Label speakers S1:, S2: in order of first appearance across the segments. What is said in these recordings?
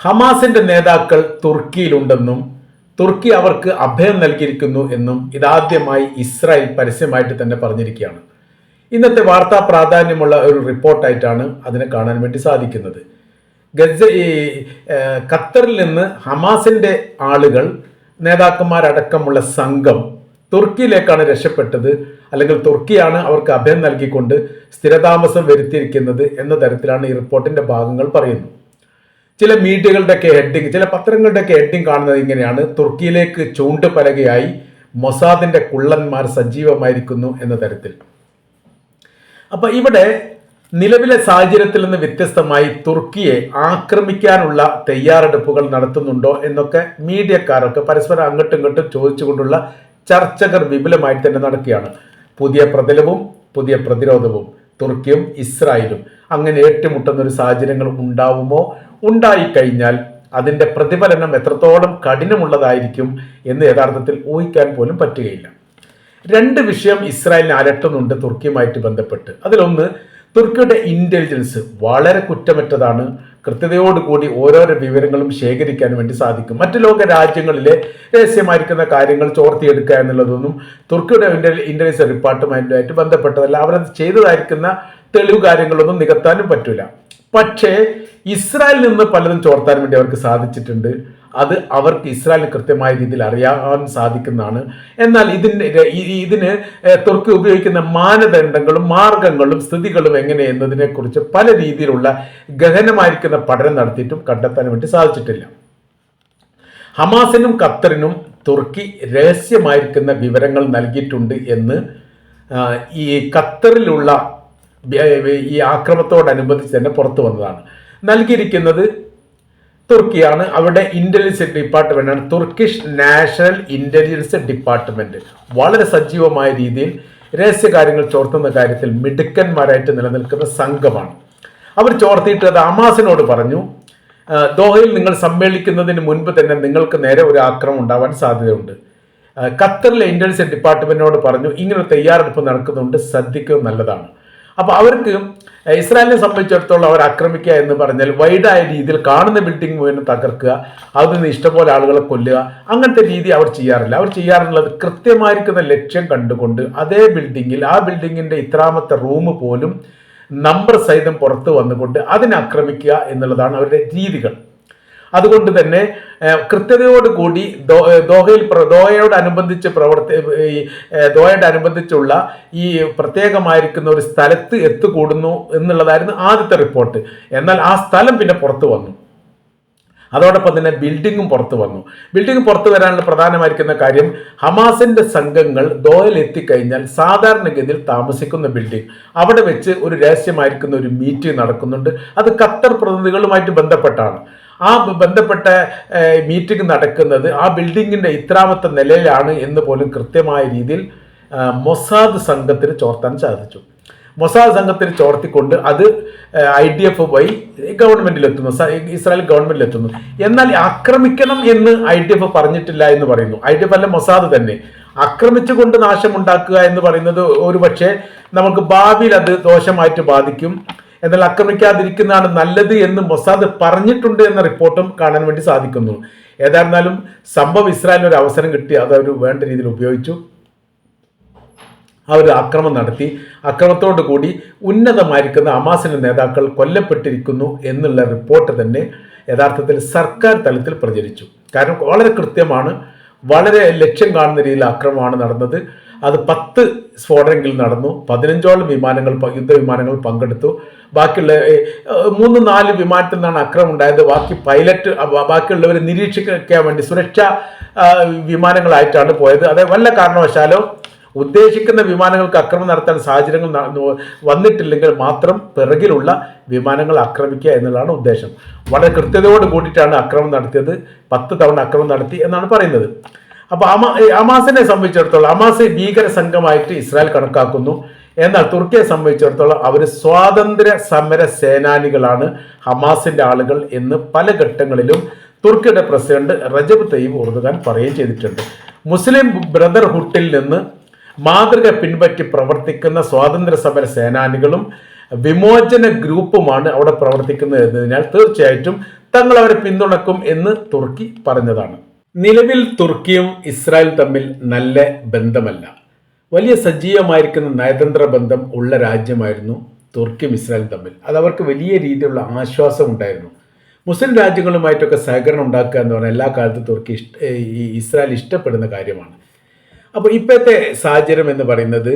S1: ഹമാസിന്റെ നേതാക്കൾ തുർക്കിയിലുണ്ടെന്നും തുർക്കി അവർക്ക് അഭയം നൽകിയിരിക്കുന്നു എന്നും ഇതാദ്യമായി ഇസ്രായേൽ പരസ്യമായിട്ട് തന്നെ പറഞ്ഞിരിക്കുകയാണ്. ഇന്നത്തെ വാർത്താ പ്രാധാന്യമുള്ള ഒരു റിപ്പോർട്ടായിട്ടാണ് അതിനെ കാണാൻ വേണ്ടി സാധിക്കുന്നത്. ഗസ ഈ ഖത്തറിൽ നിന്ന് ഹമാസിന്റെ ആളുകൾ നേതാക്കന്മാരടക്കമുള്ള സംഘം തുർക്കിയിലേക്കാണ് രക്ഷപ്പെട്ടത് അല്ലെങ്കിൽ തുർക്കിയാണ് അവർക്ക് അഭയം നൽകിക്കൊണ്ട് സ്ഥിരതാമസം വരുത്തിയിരിക്കുന്നത് എന്ന തരത്തിലാണ് ഈ റിപ്പോർട്ടിന്റെ ഭാഗങ്ങൾ പറയുന്നത്. ചില മീഡിയകളുടെയൊക്കെ ഹെഡിങ് ചില പത്രങ്ങളുടെയൊക്കെ ഹെഡിങ് കാണുന്നത് ഇങ്ങനെയാണ്. തുർക്കിയിലേക്ക് ചൂണ്ടുപലകയായി മൊസാദിന്റെ കുള്ളന്മാർ സജീവമായിരിക്കുന്നു എന്ന തരത്തിൽ. അപ്പൊ ഇവിടെ നിലവിലെ സാഹചര്യത്തിൽ നിന്ന് വ്യത്യസ്തമായി തുർക്കിയെ ആക്രമിക്കാനുള്ള തയ്യാറെടുപ്പുകൾ നടത്തുന്നുണ്ടോ എന്നൊക്കെ മീഡിയക്കാരൊക്കെ പരസ്പരം അങ്ങോട്ടും ഇങ്ങോട്ടും ചോദിച്ചുകൊണ്ടുള്ള ചർച്ചകൾ വിപുലമായി തന്നെ നടക്കുകയാണ്. പുതിയ പ്രതലവും പുതിയ പ്രതിരോധവും തുർക്കിയും ഇസ്രായേലും. അങ്ങനെ ഏറ്റുമുട്ടുന്ന ഒരു സാഹചര്യങ്ങൾ ഉണ്ടാവുമോ? ഉണ്ടായിക്കഴിഞ്ഞാൽ അതിന്റെ പ്രതിഫലനം എത്രത്തോളം കഠിനമുള്ളതായിരിക്കും എന്ന് യഥാർത്ഥത്തിൽ ഊഹിക്കാൻ പോലും പറ്റുകയില്ല. രണ്ട് വിഷയം ഇസ്രായേലിനെ അലട്ടുന്നുണ്ട് തുർക്കിയുമായിട്ട് ബന്ധപ്പെട്ട്. അതിലൊന്ന് തുർക്കിയുടെ ഇന്റലിജൻസ് വളരെ കുറ്റമറ്റതാണ്. കൃത്യതയോടുകൂടി ഓരോരോ വിവരങ്ങളും ശേഖരിക്കാൻ വേണ്ടി സാധിക്കും. മറ്റു ലോക രാജ്യങ്ങളിലെ രഹസ്യമായിരിക്കുന്ന കാര്യങ്ങൾ ചോർത്തിയെടുക്കുക എന്നുള്ളതൊന്നും തുർക്കിയുടെ ഇന്റലിജൻസ് ഡിപ്പാർട്ട്മെന്റുമായിട്ട് ബന്ധപ്പെട്ടതല്ല. അവരത് ചെയ്തതായിരിക്കുന്ന തെളിവ് കാര്യങ്ങളൊന്നും നികത്താനും പറ്റില്ല പക്ഷേ ഇസ്രായേലിൽ നിന്ന് പലതും ചോർത്താൻ വേണ്ടി അവർക്ക് സാധിച്ചിട്ടുണ്ട്. അത് അവർക്ക് ഇസ്രായേലിന് കൃത്യമായ രീതിയിൽ അറിയാൻ സാധിക്കുന്നതാണ്. എന്നാൽ ഇതിന് ഇതിന് തുർക്കി ഉപയോഗിക്കുന്ന മാനദണ്ഡങ്ങളും മാർഗങ്ങളും സ്ഥിതികളും എങ്ങനെ എന്നതിനെ കുറിച്ച് പല രീതിയിലുള്ള ഗഹനമായിരിക്കുന്ന പഠനം നടത്തിയിട്ടും കണ്ടെത്താൻ വേണ്ടി സാധിച്ചിട്ടില്ല. ഹമാസിനും ഖത്തറിനും തുർക്കി രഹസ്യമായിരിക്കുന്ന വിവരങ്ങൾ നൽകിയിട്ടുണ്ട് എന്ന് ഈ ഖത്തറിലുള്ള ഈ ആക്രമത്തോടനുബന്ധിച്ച് തന്നെ പുറത്തു വന്നതാണ്. നൽകിയിരിക്കുന്നത് തുർക്കിയാണ്. അവിടെ ഇന്റലിജൻസ് ഡിപ്പാർട്ട്മെന്റ് ആണ്. തുർക്കിഷ് നാഷണൽ ഇന്റലിജൻസ് ഡിപ്പാർട്ട്മെന്റ് വളരെ സജീവമായ രീതിയിൽ രഹസ്യകാര്യങ്ങൾ ചോർത്തുന്ന കാര്യത്തിൽ മിടുക്കന്മാരായിട്ട് നിലനിൽക്കുന്ന സംഘമാണ്. അവർ ചോർത്തിയിട്ട് അത് അമാസിനോട് പറഞ്ഞു ദോഹയിൽ നിങ്ങൾ സമ്മേളിക്കുന്നതിന് മുൻപ് തന്നെ നിങ്ങൾക്ക് നേരെ ഒരു ആക്രമം ഉണ്ടാവാൻ സാധ്യതയുണ്ട്. ഖത്തറിലെ ഇന്റലിജൻസ് ഡിപ്പാർട്ട്മെന്റിനോട് പറഞ്ഞു ഇങ്ങനെ തയ്യാറെടുപ്പ് നടക്കുന്നുണ്ട്. ശ്രദ്ധിക്കുന്നത് നല്ലതാണ്. അപ്പൊ അവർക്ക് ഇസ്രായേലിനെ സംബന്ധിച്ചിടത്തോളം അവർ ആക്രമിക്കുക എന്ന് പറഞ്ഞാൽ വൈഡായ രീതിയിൽ കാണുന്ന ബിൽഡിംഗ് മുഴുവൻ തകർക്കുക അതിൽ നിന്ന് ഇഷ്ടംപോലെ ആളുകളെ കൊല്ലുക അങ്ങനത്തെ രീതി അവർ ചെയ്യാറില്ല. അവർ ചെയ്യാറുള്ളത് കൃത്യമായിരിക്കുന്ന ലക്ഷ്യം കണ്ടുകൊണ്ട് അതേ ബിൽഡിങ്ങിൽ ആ ബിൽഡിങ്ങിന്റെ ഇത്രാമത്തെ റൂം പോലും നമ്പർ സഹിതം പുറത്ത് വന്നുകൊണ്ട് അതിനെ ആക്രമിക്കുക എന്നുള്ളതാണ് അവരുടെ രീതികൾ. അതുകൊണ്ട് തന്നെ കൃത്യതയോട് കൂടി ദോ- ഏഹ്, ദോഹയിൽ ദോഹയോടനുബന്ധിച്ച് പ്രവർത്തി ദോഹയോടനുബന്ധിച്ചുള്ള ഈ പ്രത്യേകമായിരിക്കുന്ന ഒരു സ്ഥലത്ത് എത്തുകൂടുന്നു എന്നുള്ളതായിരുന്നു ആദ്യത്തെ റിപ്പോർട്ട്. എന്നാൽ ആ സ്ഥലം പിന്നെ പുറത്തു വന്നു. അതോടൊപ്പം തന്നെ ബിൽഡിങ്ങും പുറത്തു വന്നു. ബിൽഡിംഗ് പുറത്തു വരാനുള്ള പ്രധാനമായിരിക്കുന്ന കാര്യം ഹമാസിന്റെ സംഘങ്ങൾ ദോഹയിൽ എത്തിക്കഴിഞ്ഞാൽ സാധാരണഗതിയിൽ താമസിക്കുന്ന ബിൽഡിംഗ്. അവിടെ വെച്ച് ഒരു രഹസ്യമായിരിക്കുന്ന ഒരു മീറ്റിംഗ് നടക്കുന്നുണ്ട്. അത് ഖത്തർ പ്രതിനിധികളുമായിട്ട് ബന്ധപ്പെട്ടാണ്. ആ ബന്ധപ്പെട്ട മീറ്റിംഗ് നടക്കുന്നത് ആ ബിൽഡിങ്ങിന്റെ ഇത്രാമത്തെ നിലയിലാണ് എന്ന് പോലും കൃത്യമായ രീതിയിൽ മൊസാദ് സംഘത്തിന് ചോർത്താൻ സാധിച്ചു. മൊസാദ് സംഘത്തിന് ചോർത്തിക്കൊണ്ട് അത് ഐ ഡി എഫ് വഴി ഗവൺമെന്റിലെത്തുന്നു. സ- ഇസ്രായേൽ ഗവൺമെന്റിലെത്തുന്നു. എന്നാൽ ആക്രമിക്കണം എന്ന് ഐ ഡി എഫ് പറഞ്ഞിട്ടില്ല എന്ന് പറയുന്നു. ഐ ഡി എഫ് അല്ല മൊസാദ് തന്നെ. ആക്രമിച്ചുകൊണ്ട് നാശമുണ്ടാക്കുക എന്ന് പറയുന്നത് ഒരു പക്ഷേ നമുക്ക് ഭാവിയിൽ അത് ദോഷമായിട്ട് ബാധിക്കും. എന്നാൽ ആക്രമിക്കാതിരിക്കുന്നതാണ് നല്ലത് എന്ന് മൊസാദ് പറഞ്ഞിട്ടുണ്ട് എന്ന റിപ്പോർട്ടും കാണാൻ വേണ്ടി സാധിക്കുന്നു. ഏതായിരുന്നാലും സംഭവം ഇസ്രായേലിന് ഒരു അവസരം കിട്ടി അത് അവർ വേണ്ട രീതിയിൽ ഉപയോഗിച്ചു. അവർ ആക്രമം നടത്തി. അക്രമത്തോടു കൂടി ഉന്നതമായിരിക്കുന്ന അമാസിന്റെ നേതാക്കൾ കൊല്ലപ്പെട്ടിരിക്കുന്നു എന്നുള്ള റിപ്പോർട്ട് തന്നെ യഥാർത്ഥത്തിൽ സർക്കാർ തലത്തിൽ പ്രചരിച്ചു. കാരണം വളരെ കൃത്യമാണ് വളരെ ലക്ഷ്യം കാണുന്ന രീതിയിൽ ആക്രമണമാണ് നടന്നത്. അത് പത്ത് സ്ഫോടനങ്ങളിൽ നടന്നു പതിനഞ്ചോളം വിമാനങ്ങൾ യുദ്ധ വിമാനങ്ങൾ പങ്കെടുത്തു. ബാക്കിയുള്ള മൂന്ന് നാല് വിമാനത്തിൽ നിന്നാണ് അക്രമം ഉണ്ടായത്. ബാക്കി പൈലറ്റ് ബാക്കിയുള്ളവരെ നിരീക്ഷിക്കാൻ വേണ്ടി സുരക്ഷാ വിമാനങ്ങളായിട്ടാണ് പോയത്. അതെ വല്ല കാരണവശാലോ ഉദ്ദേശിക്കുന്ന വിമാനങ്ങൾക്ക് അക്രമം നടത്താൻ സാഹചര്യങ്ങൾ വന്നിട്ടില്ലെങ്കിൽ മാത്രം പിറകിലുള്ള വിമാനങ്ങൾ ആക്രമിക്കുക എന്നുള്ളതാണ് ഉദ്ദേശം. വളരെ കൃത്യതയോട് കൂടിയിട്ടാണ് അക്രമം നടത്തിയത്. പത്ത് തവണ അക്രമം നടത്തി എന്നാണ് പറയുന്നത്. അപ്പോൾ അമാ അമാസിനെ സംബന്ധിച്ചിടത്തോളം അമാസ് ഭീകര സംഘമായിട്ട് ഇസ്രായേൽ കണക്കാക്കുന്നു. എന്നാൽ തുർക്കിയെ സംബന്ധിച്ചിടത്തോളം അവർ സ്വാതന്ത്ര്യ സമര സേനാനികളാണ് ഹമാസിന്റെ ആളുകൾ എന്ന് പല ഘട്ടങ്ങളിലും തുർക്കിയുടെ പ്രസിഡന്റ് റജബ് തയ്യബ് ഉറുദുഖാൻ പറയുകയും ചെയ്തിട്ടുണ്ട്. മുസ്ലിം ബ്രദർഹുഡിൽ നിന്ന് മാതൃക പിൻപറ്റി പ്രവർത്തിക്കുന്ന സ്വാതന്ത്ര്യ സമര സേനാനികളും വിമോചന ഗ്രൂപ്പുമാണ് അവിടെ പ്രവർത്തിക്കുന്നത് എന്നതിനാൽ തീർച്ചയായിട്ടും തങ്ങൾ അവരെ പിന്തുണക്കും എന്ന് തുർക്കി പറഞ്ഞതാണ്. നിലവിൽ തുർക്കിയും ഇസ്രായേലും തമ്മിൽ നല്ല ബന്ധമല്ല. വലിയ സജീവമായിരിക്കുന്ന നയതന്ത്ര ബന്ധം ഉള്ള രാജ്യമായിരുന്നു തുർക്കിയും ഇസ്രായേലും തമ്മിൽ. അത് അവർക്ക് വലിയ രീതിയിലുള്ള ആശ്വാസം ഉണ്ടായിരുന്നു. മുസ്ലിം രാജ്യങ്ങളുമായിട്ടൊക്കെ സഹകരണം ഉണ്ടാക്കുക എന്ന് പറഞ്ഞാൽ എല്ലാ കാലത്തും തുർക്കി ഇഷ്ട ഈ ഇസ്രായേൽ ഇഷ്ടപ്പെടുന്ന കാര്യമാണ്. അപ്പോൾ ഇപ്പോഴത്തെ സാഹചര്യം എന്ന് പറയുന്നത്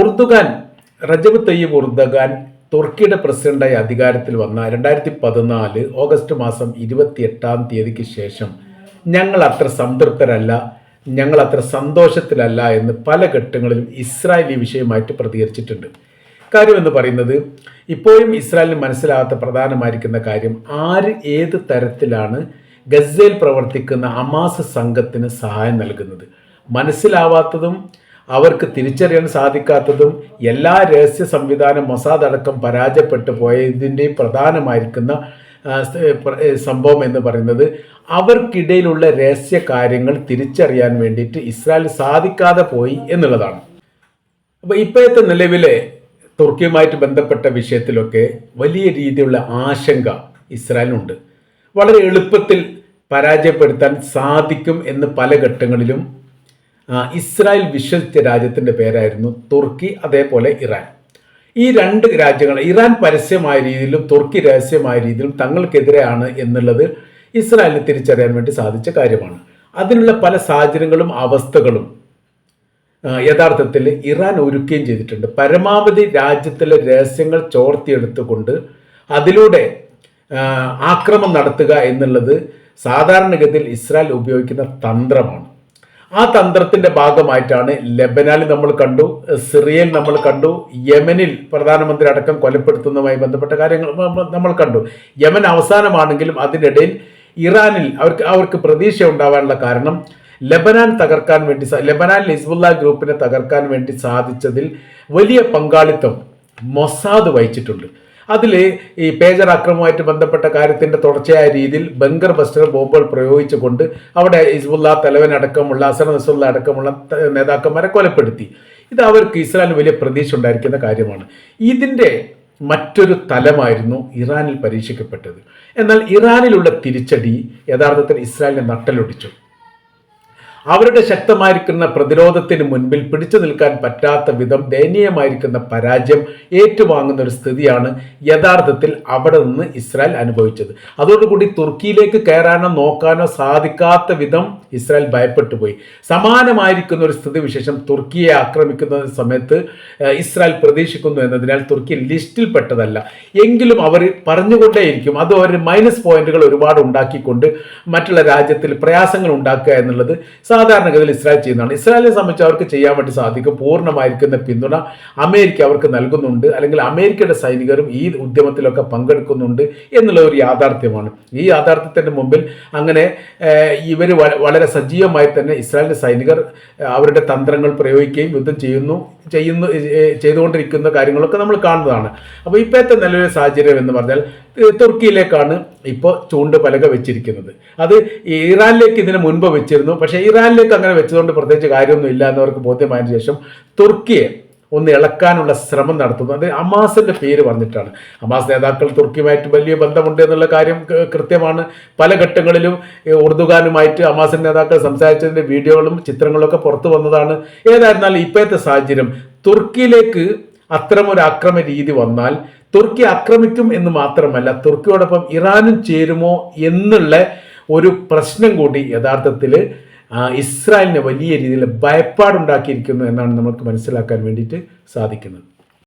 S1: ഉർദുഗാൻ റജബ് തയ്യബ് ഉർദുഗാൻ തുർക്കിയുടെ പ്രസിഡന്റായി അധികാരത്തിൽ വന്ന രണ്ടായിരത്തി പതിനാല് ഓഗസ്റ്റ് മാസം ഇരുപത്തി എട്ടാം തീയതിക്ക് ശേഷം ഞങ്ങൾ അത്ര സംതൃപ്തരല്ല ഞങ്ങൾ അത്ര സന്തോഷത്തിലല്ല എന്ന് പല ഘട്ടങ്ങളിലും ഇസ്രായേൽ ഈ വിഷയമായിട്ട് പ്രതികരിച്ചിട്ടുണ്ട്. കാര്യം എന്ന് പറയുന്നത് ഇപ്പോഴും ഇസ്രായേലിന് മനസ്സിലാകാത്ത പ്രധാനമായിരിക്കുന്ന കാര്യം ആര് ഏത് തരത്തിലാണ് ഗസയിൽ പ്രവർത്തിക്കുന്ന അമാസ് സംഘത്തിന് സഹായം നൽകുന്നത്? മനസ്സിലാവാത്തതും അവർക്ക് തിരിച്ചറിയാൻ സാധിക്കാത്തതും എല്ലാ രഹസ്യ സംവിധാനം മൊസാദ് അടക്കം പരാജയപ്പെട്ടു പോയതിന്റെയും പ്രധാനമായിരിക്കുന്ന സംഭവം എന്ന് പറയുന്നത് അവർക്കിടയിലുള്ള രഹസ്യ കാര്യങ്ങൾ തിരിച്ചറിയാൻ വേണ്ടിയിട്ട് ഇസ്രായേൽ സാധിക്കാതെ പോയി എന്നുള്ളതാണ്. അപ്പോൾ ഇപ്പോഴത്തെ നിലവിലെ തുർക്കിയുമായിട്ട് ബന്ധപ്പെട്ട വിഷയത്തിലൊക്കെ വലിയ രീതിയിലുള്ള ആശങ്ക ഇസ്രായേലിനുണ്ട്. വളരെ എളുപ്പത്തിൽ പരാജയപ്പെടുത്താൻ സാധിക്കും എന്ന് പല ഘട്ടങ്ങളിലും ഇസ്രായേൽ വിശ്വസിച്ച രാജ്യത്തിന്റെ പേരായിരുന്നു തുർക്കി അതേപോലെ ഇറാൻ. ഈ രണ്ട് രാജ്യങ്ങൾ ഇറാൻ പരസ്യമായ രീതിയിലും തുർക്കി രഹസ്യമായ രീതിയിലും തങ്ങൾക്കെതിരെയാണ് എന്നുള്ളത് ഇസ്രായേലിന് തിരിച്ചറിയാൻ വേണ്ടി സാധിച്ച കാര്യമാണ്. അതിനുള്ള പല സാഹചര്യങ്ങളും അവസ്ഥകളും യഥാർത്ഥത്തിൽ ഇറാൻ ഒരുക്കുകയും ചെയ്തിട്ടുണ്ട്. പരമാവധി രാജ്യത്തിലെ രഹസ്യങ്ങൾ ചോർത്തിയെടുത്തുകൊണ്ട് അതിലൂടെ ആക്രമം നടത്തുക എന്നുള്ളത് സാധാരണഗതിയിൽ ഇസ്രായേൽ ഉപയോഗിക്കുന്ന തന്ത്രമാണ്. ആ തന്ത്രത്തിന്റെ ഭാഗമായിട്ടാണ് ലബനാനിൽ നമ്മൾ കണ്ടു സിറിയയിൽ നമ്മൾ കണ്ടു യമനിൽ പ്രധാനമന്ത്രി അടക്കം കൊലപ്പെടുത്തുന്നതുമായി ബന്ധപ്പെട്ട കാര്യങ്ങൾ നമ്മൾ കണ്ടു. യമൻ അവസാനമാണെങ്കിലും അതിനിടയിൽ ഇറാനിൽ അവർക്ക് അവർക്ക് പ്രതീക്ഷ ഉണ്ടാവാനുള്ള കാരണം ലബനാൻ തകർക്കാൻ വേണ്ടി ലബനാനിൽ ഹിസ്ബുല്ല ഗ്രൂപ്പിനെ തകർക്കാൻ വേണ്ടി സാധിച്ചതിൽ വലിയ പങ്കാളിത്തം മൊസാദ് വഹിച്ചിട്ടുണ്ട്. അതിൽ ഈ പേജർ അക്രമവുമായിട്ട് ബന്ധപ്പെട്ട കാര്യത്തിന്റെ തുടർച്ചയായ രീതിയിൽ ബങ്കർ ബസ്റ്റർ ബോംബുകൾ പ്രയോഗിച്ചുകൊണ്ട് അവിടെ ഹിസ്ബുല്ല തലവൻ അടക്കമുള്ള അസർ നസുല്ല അടക്കമുള്ള നേതാക്കന്മാരെ കൊലപ്പെടുത്തി. ഇത് അവർക്ക് ഇസ്രായേലിന് വലിയ പ്രതീക്ഷ ഉണ്ടായിരിക്കുന്ന കാര്യമാണ്. ഇതിന്റെ മറ്റൊരു തലമായിരുന്നു ഇറാനിൽ പരീക്ഷിക്കപ്പെട്ടത്. എന്നാൽ ഇറാനിലുള്ള തിരിച്ചടി യഥാർത്ഥത്തിൽ ഇസ്രായേലിനെ നട്ടലൊടിച്ചു അവരുടെ ശക്തമായിരിക്കുന്ന പ്രതിരോധത്തിന് മുൻപിൽ പിടിച്ചു നിൽക്കാൻ പറ്റാത്ത വിധം ദയനീയമായിരിക്കുന്ന പരാജയം ഏറ്റുവാങ്ങുന്ന ഒരു സ്ഥിതിയാണ് യഥാർത്ഥത്തിൽ അവിടെ നിന്ന് ഇസ്രായേൽ അനുഭവിച്ചത്. അതോടുകൂടി തുർക്കിയിലേക്ക് കയറാനോ നോക്കാനോ സാധിക്കാത്ത വിധം ഇസ്രായേൽ ഭയപ്പെട്ടു പോയി സമാനമായിരിക്കുന്ന ഒരു സ്ഥിതി വിശേഷം തുർക്കിയെ ആക്രമിക്കുന്ന സമയത്ത് ഇസ്രായേൽ പ്രതീക്ഷിക്കുന്നു എന്നതിനാൽ തുർക്കി ലിസ്റ്റിൽ പെട്ടതല്ല. എങ്കിലും അവർ പറഞ്ഞുകൊണ്ടേയിരിക്കും അത് അവർ മൈനസ് പോയിന്റുകൾ ഒരുപാട് ഉണ്ടാക്കിക്കൊണ്ട് മറ്റുള്ള രാജ്യത്തിൽ പ്രയാസങ്ങൾ ഉണ്ടാക്കുക എന്നുള്ളത് സാധാരണഗതിയിൽ ഇസ്രായേൽ ചെയ്യുന്നതാണ്. ഇസ്രായേലിനെ സംബന്ധിച്ച് അവർക്ക് ചെയ്യാൻ വേണ്ടി സാധിക്കും. പൂർണമായിരിക്കുന്ന പിന്തുണ അമേരിക്ക അവർക്ക് നൽകുന്നുണ്ട്. അല്ലെങ്കിൽ അമേരിക്കയുടെ സൈനികരും ഈ ഉദ്യമത്തിലൊക്കെ പങ്കെടുക്കുന്നുണ്ട് എന്നുള്ള ഒരു യാഥാർത്ഥ്യമാണ്. ഈ യാഥാർത്ഥ്യത്തിന്റെ മുമ്പിൽ അങ്ങനെ ഇവർ വളരെ സജീവമായി തന്നെ ഇസ്രായേലിന്റെ സൈനികർ അവരുടെ തന്ത്രങ്ങൾ പ്രയോഗിക്കുകയും യുദ്ധം ചെയ്യുന്നു ചെയ്യുന്നു ചെയ്തുകൊണ്ടിരിക്കുന്ന കാര്യങ്ങളൊക്കെ നമ്മൾ കാണുന്നതാണ്. അപ്പോൾ ഇപ്പോഴത്തെ നിലവിലെ സാഹചര്യം എന്ന് പറഞ്ഞാൽ തുർക്കിയിലേക്കാണ് ഇപ്പോൾ ചൂണ്ട് പലക വെച്ചിരിക്കുന്നത്. അത് ഇറാനിലേക്ക് ഇതിന് മുൻപ് വെച്ചിരുന്നു. പക്ഷേ ഇറാനിലേക്ക് അങ്ങനെ വെച്ചതുകൊണ്ട് പ്രത്യേകിച്ച് കാര്യമൊന്നും ഇല്ല എന്നവർക്ക് ബോധ്യമായതിനു ശേഷം തുർക്കിയെ ഒന്ന് ഇളക്കാനുള്ള ശ്രമം നടത്തുന്നു. അത് അമാസിന്റെ പേര് പറഞ്ഞിട്ടാണ്. അമാസ് നേതാക്കൾ തുർക്കിയുമായിട്ട് വലിയ ബന്ധമുണ്ട് എന്നുള്ള കാര്യം കൃത്യമാണ്. പല ഘട്ടങ്ങളിലും ഉറുദുഖാനുമായിട്ട് അമാസൻ നേതാക്കൾ സംസാരിച്ചതിന്റെ വീഡിയോകളും ചിത്രങ്ങളൊക്കെ പുറത്തു വന്നതാണ്. ഏതായിരുന്നാലും ഇപ്പോഴത്തെ സാഹചര്യം തുർക്കിയിലേക്ക് അത്തരമൊരു ആക്രമ രീതി വന്നാൽ തുർക്കി ആക്രമിക്കും എന്ന് മാത്രമല്ല തുർക്കിയോടൊപ്പം ഇറാനും ചേരുമോ എന്നുള്ള ഒരു പ്രശ്നം കൂടി യഥാർത്ഥത്തിൽ ഇസ്രായേലിനെ വലിയ രീതിയിൽ ഭയപ്പാടുണ്ടാക്കിയിരിക്കുന്നു എന്നാണ് നമുക്ക് മനസ്സിലാക്കാൻ വേണ്ടിയിട്ട് സാധിക്കുന്നത്.